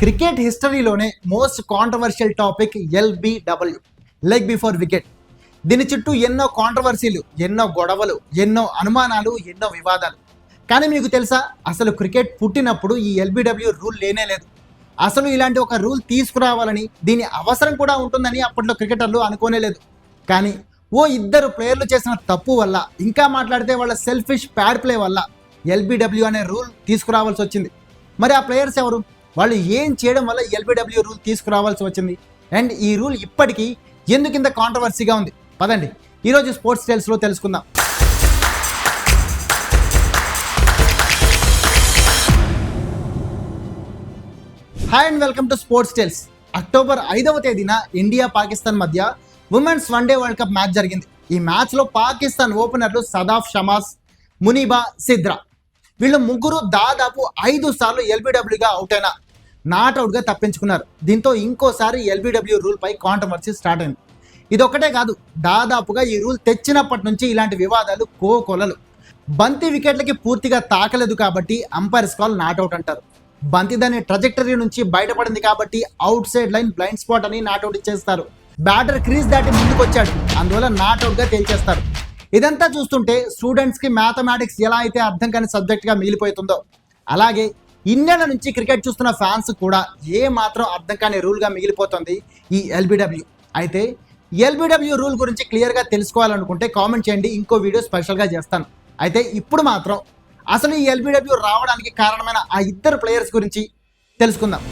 Cricket హిస్టరీలోనే most controversial topic LBW leg before wicket దీని చుట్టూ ఎన్నో కాంట్రవర్సీలు ఎన్నో గొడవలు ఎన్నో అనుమానాలు ఎన్నో వివాదాలు. కానీ మీకు తెలుసా అసలు క్రికెట్ పుట్టినప్పుడు ఈ ఎల్బిడబ్ల్యూ రూల్ లేనే లేదు. అసలు ఇలాంటి ఒక రూల్ తీసుకురావాలని దీని అవసరం కూడా ఉంటుందని అప్పట్లో క్రికెటర్లు అనుకోనే లేదు. కానీ ఓ ఇద్దరు ప్లేయర్లు చేసిన తప్పు వల్ల ఇంకా మాట్లాడితే వాళ్ళ సెల్ఫిష్ ప్యాడ్ ప్లే వల్ల ఎల్బిడబ్ల్యూ అనే రూల్ తీసుకురావాల్సి వచ్చింది. మరి ఆ ప్లేయర్స్ ఎవరు? వాళ్ళు ఏం చేయడం వల్ల ఎల్బిడబ్ల్యూ రూల్ తీసుకురావాల్సి వచ్చింది? అండ్ ఈ రూల్ ఇప్పటికీ ఎందుకు ఇంత కాంట్రవర్సీగా ఉంది? పదండి. ఈరోజు స్పోర్ట్స్ టైల్స్లో తెలుసుకుందాం. Hi and welcome to sports tales October ఐదవ తేదీన ఇండియా పాకిస్తాన్ మధ్య women's one day world cup match జరిగింది. ఈ మ్యాచ్లో పాకిస్తాన్ ఓపెనర్లు సదాఫ్ షమాస్ మునీబా సిద్రా వీళ్ళు ముగ్గురు దాదాపు ఐదు సార్లు ఎల్బిడబ్ల్యూగా అవుట్ అయినా నాట్అవుట్గా తప్పించుకున్నారు. దీంతో ఇంకోసారి ఎల్బిడబ్ల్యూ రూల్ పై కాంట్రవర్సీ స్టార్ట్ అయింది. ఇదొక్కటే కాదు దాదాపుగా ఈ రూల్ తెచ్చినప్పటి నుంచి ఇలాంటి వివాదాలు కోకొలలు. బంతి వికెట్లకి పూర్తిగా తాకలేదు కాబట్టి అంపైర్స్ కాల్ నాట్అవుట్ అంటారు. బంతి దాని ట్రజెక్టరీ నుంచి బయటపడింది కాబట్టి outside line blind spot అని నాట్అవుట్ ఇచ్చేస్తారు. బ్యాటర్ క్రీజ్ దాటి ముందుకు వచ్చాడు అందువల్ల నాట్అవుట్గా తేల్చేస్తారు. ఇదంతా చూస్తుంటే స్టూడెంట్స్కి మ్యాథమెటిక్స్ ఎలా అయితే అర్థం కాని సబ్జెక్ట్గా మిగిలిపోతుందో. అలాగే ఇన్నేళ్ళ నుంచి క్రికెట్ చూస్తున్న ఫ్యాన్స్ కూడా ఏ మాత్రం అర్థం కాని రూల్గా మిగిలిపోతుంది ఈ ఎల్బిడబ్ల్యూ. అయితే ఎల్బిడబ్ల్యూ రూల్ గురించి క్లియర్గా తెలుసుకోవాలనుకుంటే కామెంట్ చేయండి ఇంకో వీడియో స్పెషల్గా చేస్తాను. అయితే ఇప్పుడు మాత్రం అసలు ఈ ఎల్బిడబ్ల్యూ రావడానికి కారణమైన ఆ ఇద్దరు ప్లేయర్స్ గురించి తెలుసుకుందాం.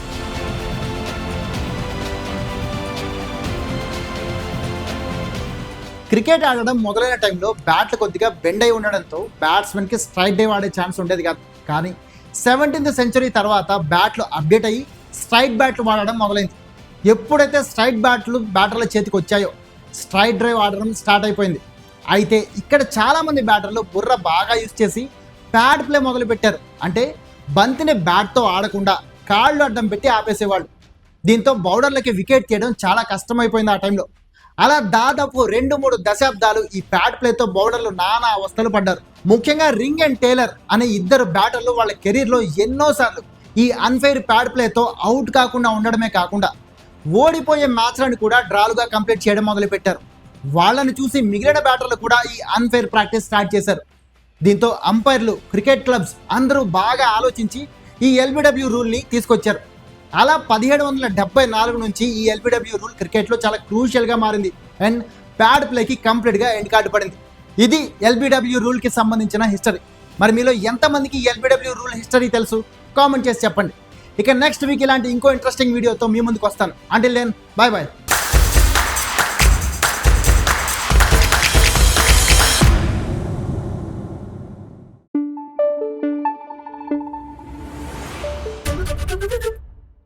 క్రికెట్ ఆడడం మొదలైన టైంలో బ్యాట్లు కొద్దిగా బెండ్ అయి ఉండడంతో బ్యాట్స్మెన్కి స్ట్రైట్ డే ఆడే ఛాన్స్ ఉండేది కాదు. కానీ సెవెంటీన్త్ సెంచరీ తర్వాత బ్యాట్లు అప్డేట్ అయ్యి స్ట్రైట్ బ్యాట్లు వాడడం మొదలైంది. ఎప్పుడైతే స్ట్రైట్ బ్యాట్లు బ్యాటర్ల చేతికి వచ్చాయో స్ట్రైట్ డ్రైవ్ ఆడడం స్టార్ట్ అయిపోయింది. అయితే ఇక్కడ చాలామంది బ్యాటర్లు బుర్ర బాగా యూజ్ చేసి ప్యాడ్ ప్లే మొదలుపెట్టారు. అంటే బంతిని బ్యాట్తో ఆడకుండా కాళ్ళు అడ్డం పెట్టి ఆపేసేవాళ్ళు. దీంతో బౌలర్లకి వికెట్ తీయడం చాలా కష్టమైపోయింది ఆ టైంలో. అలా దాదాపు రెండు మూడు దశాబ్దాలు ఈ ప్యాడ్ ప్లేతో బౌలర్లు నానా అవస్థలు పడ్డారు. ముఖ్యంగా రింగ్ అండ్ టేలర్ అనే ఇద్దరు బ్యాటర్లు వాళ్ళ కెరీర్లో ఎన్నోసార్లు ఈ అన్ఫైర్ ప్యాడ్ ప్లేతో అవుట్ కాకుండా ఉండడమే కాకుండా ఓడిపోయే మ్యాచ్లను కూడా డ్రాలుగా కంప్లీట్ చేయడం మొదలుపెట్టారు. వాళ్ళని చూసి మిగిలిన బ్యాటర్లు కూడా ఈ అన్ఫైర్ ప్రాక్టీస్ స్టార్ట్ చేశారు. దీంతో అంపైర్లు క్రికెట్ క్లబ్స్ అందరూ బాగా ఆలోచించి ఈ ఎల్బిడబ్ల్యూ రూల్ని తీసుకొచ్చారు. అలా పదిహేడు వందల డెబ్బై నాలుగు నుంచి ఈ ఎల్బిడబ్ల్యూ రూల్ క్రికెట్లో చాలా క్రూషియల్గా మారింది. అండ్ ప్యాడ్ ప్లేకి కంప్లీట్గా ఎండ్ కార్డు పడింది. ఇది ఎల్బిడబ్ల్యూ రూల్కి సంబంధించిన హిస్టరీ. మరి మీలో ఎంతమందికి ఎల్బిడబ్ల్యూ రూల్ హిస్టరీ తెలుసు? కామెంట్ చేసి చెప్పండి. ఇక నెక్స్ట్ వీక్ ఇలాంటి ఇంకో ఇంట్రెస్టింగ్ వీడియోతో మీ ముందుకు వస్తాను. అంటే నేను బాయ్ బాయ్